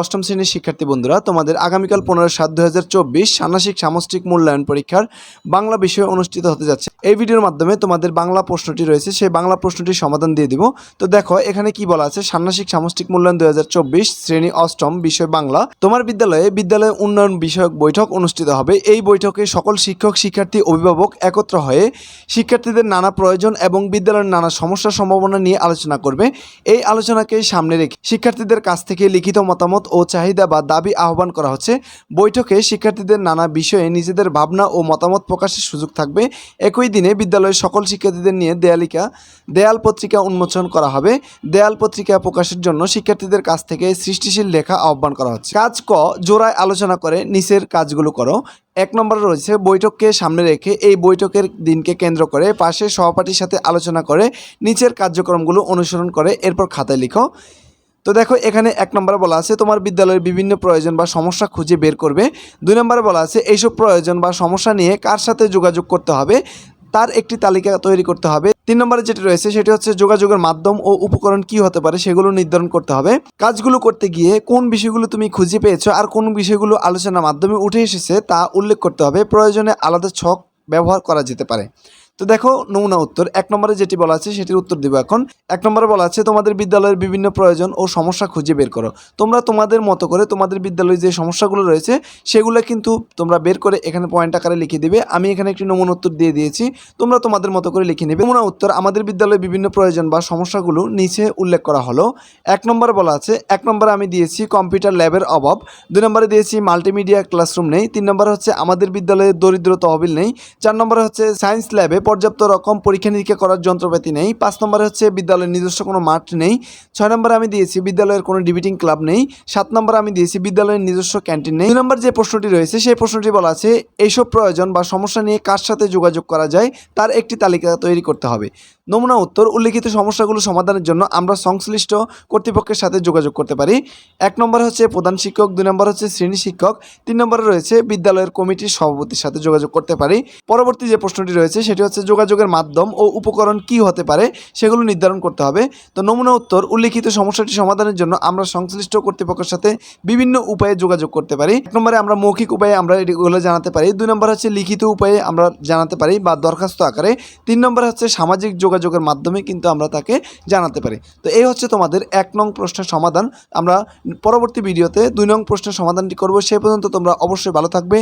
অষ্টম শ্রেণির শিক্ষার্থী বন্ধুরা, তোমাদের আগামীকাল পনেরো সাত দু হাজার চব্বিশ ষান্মাসিক সামষ্টিক মূল্যায়ন পরীক্ষার বাংলা বিষয় অনুষ্ঠিত হতে যাচ্ছে। এই ভিডিওর মাধ্যমে তোমাদের বাংলা প্রশ্নটি রয়েছে, সেই বাংলা প্রশ্নটির সমাধান দিয়ে দিব। তো দেখো, এখানে কি বলা আছে? ষান্মাসিক সামষ্টিক মূল্যায়ন দু হাজার চব্বিশ শ্রেণি অষ্টম বিষয় বাংলা। তোমার বিদ্যালয়ে বিদ্যালয় উন্নয়ন বিষয়ক বৈঠক অনুষ্ঠিত হবে। এই বৈঠকে সকল শিক্ষক, শিক্ষার্থী, অভিভাবক একত্র হয়ে শিক্ষার্থীদের নানা প্রয়োজন এবং বিদ্যালয়ের নানা সমস্যা সম্ভাবনা নিয়ে আলোচনা করবে। এই আলোচনাকে সামনে রেখে শিক্ষার্থীদের কাছ থেকে লিখিত মতামত ও চাহিদা বা দাবি আহ্বান করা হচ্ছে। বৈঠকে শিক্ষার্থীদের নানা বিষয়ে নিজেদের ভাবনা ও মতামত প্রকাশের সুযোগ থাকবে। একই দিনে বিদ্যালয়ের সকল শিক্ষার্থীদের নিয়ে দেয়ালিকা, দেয়াল পত্রিকা উন্মোচন করা হবে। দেয়াল পত্রিকা প্রকাশের জন্য শিক্ষার্থীদের কাছ থেকে সৃষ্টিশীল লেখা আহ্বান করা হচ্ছে। কাজ ক, জোড়ায় আলোচনা করে নিচের কাজগুলো করো। এক নম্বরে রয়েছে বৈঠককে সামনে রেখে এই বৈঠকের দিনকে কেন্দ্র করে পাশে সহপাঠীর সাথে আলোচনা করে নিচের কার্যক্রমগুলো অনুসরণ করে এরপর খাতায় লিখো। তো দেখো, এখানে এক নম্বরে বলা আছে, তোমার বিদ্যালয়ের বিভিন্ন প্রয়োজন বা সমস্যা খুঁজে বের করবে। দুই নম্বরে বলা আছে, এইসব প্রয়োজন বা সমস্যা নিয়ে কার সাথে যোগাযোগ করতে হবে, তার একটি তালিকা তৈরি করতে হবে। তিন নম্বরে যেটি রয়েছে, সেটি হচ্ছে যোগাযোগের মাধ্যম ও উপকরণ কি হতে পারে, সেগুলো নির্ধারণ করতে হবে। কাজগুলো করতে গিয়ে কোন বিষয়গুলো তুমি খুঁজে পেয়েছ আর কোন বিষয়গুলো আলোচনার মাধ্যমে উঠে এসেছে তা উল্লেখ করতে হবে। প্রয়োজনে আলাদা ছক ব্যবহার করা যেতে পারে। তো দেখো, নমুনা উত্তর। এক নম্বরে যেটি বলা আছে, সেটির উত্তর দিব এখন। এক নম্বরে বলা আছে, তোমাদের বিদ্যালয়ের বিভিন্ন প্রয়োজন ও সমস্যা খুঁজে বের করো। তোমরা তোমাদের মতো করে তোমাদের বিদ্যালয়ে যে সমস্যাগুলো রয়েছে, সেগুলো কিন্তু তোমরা বের করে এখানে পয়েন্ট আকারে লিখে দিবে। আমি এখানে একটি নমুনা উত্তর দিয়ে দিয়েছি। তোমরা তোমাদের মতো করে লিখে নেবে। নমুনা উত্তর, আমাদের বিদ্যালয়ে বিভিন্ন প্রয়োজন বা সমস্যাগুলো নিচে উল্লেখ করা হলো। এক নম্বরে বলা আছে, এক নম্বরে আমি দিয়েছি কম্পিউটার ল্যাবের অভাব। দুই নম্বরে দিয়েছি মাল্টিমিডিয়া ক্লাসরুম নেই। তিন নম্বরে হচ্ছে, আমাদের বিদ্যালয়ে দরিদ্র তহবিল নেই। চার নম্বরে হচ্ছে সায়েন্স ল্যাবে পর্যাপ্ত রকম পরীক্ষা নিরীক্ষা করার যন্ত্রপাতি নেই। পাঁচ নম্বরে হচ্ছে বিদ্যালয়ের নিজস্ব কোনো মাঠ নেই। ছয় নম্বরে আমি দিয়েছি, বিদ্যালয়ের কোনো ডিবেটিং ক্লাব নেই। সাত নম্বরে আমি দিয়েছি, বিদ্যালয়ের নিজস্ব ক্যান্টিন নেই। দুই নম্বর যে প্রশ্নটি রয়েছে, সেই প্রশ্নটি বলা আছে, এইসব প্রয়োজন বা সমস্যা নিয়ে কার সাথে যোগাযোগ করা যায়, তার একটি তালিকা তৈরি করতে হবে। নমুনা উত্তর, উল্লিখিত সমস্যাগুলো সমাধানের জন্য আমরা সংশ্লিষ্ট কর্তৃপক্ষের সাথে যোগাযোগ করতে পারি। এক নম্বর হচ্ছে প্রধান শিক্ষক, দুই নম্বর হচ্ছে শ্রেণি শিক্ষক, তিন নম্বরে রয়েছে বিদ্যালয়ের কমিটির সভাপতির সাথে যোগাযোগ করতে পারি। পরবর্তী যে প্রশ্নটি রয়েছে, সেটি হচ্ছে যোগাযোগের মাধ্যম ও উপকরণ কি হতে পারে সেগুলো নির্ধারণ করতে হবে। তো নমুনা উত্তর, উল্লিখিত সমস্যাটি সমাধানের জন্য আমরা সংশ্লিষ্ট কর্তৃপক্ষের সাথে বিভিন্ন উপায়ে যোগাযোগ করতে পারি। এক নম্বরে আমরা মৌখিক উপায়ে আমরা এগুলো জানাতে পারি। দুই নম্বর হচ্ছে লিখিত উপায়ে আমরা জানাতে পারি বা দরখাস্ত আকারে। তিন নম্বর হচ্ছে সামাজিক যোগাযোগের মাধ্যমে কিন্তু আমরা তাকে জানাতে পারি। তো এই হচ্ছে তোমাদের এক নং প্রশ্নের সমাধান। আমরা পরবর্তী ভিডিওতে দুই নং প্রশ্নের সমাধানটি করব। সে পর্যন্ত তোমরা অবশ্যই ভালো থাকবে।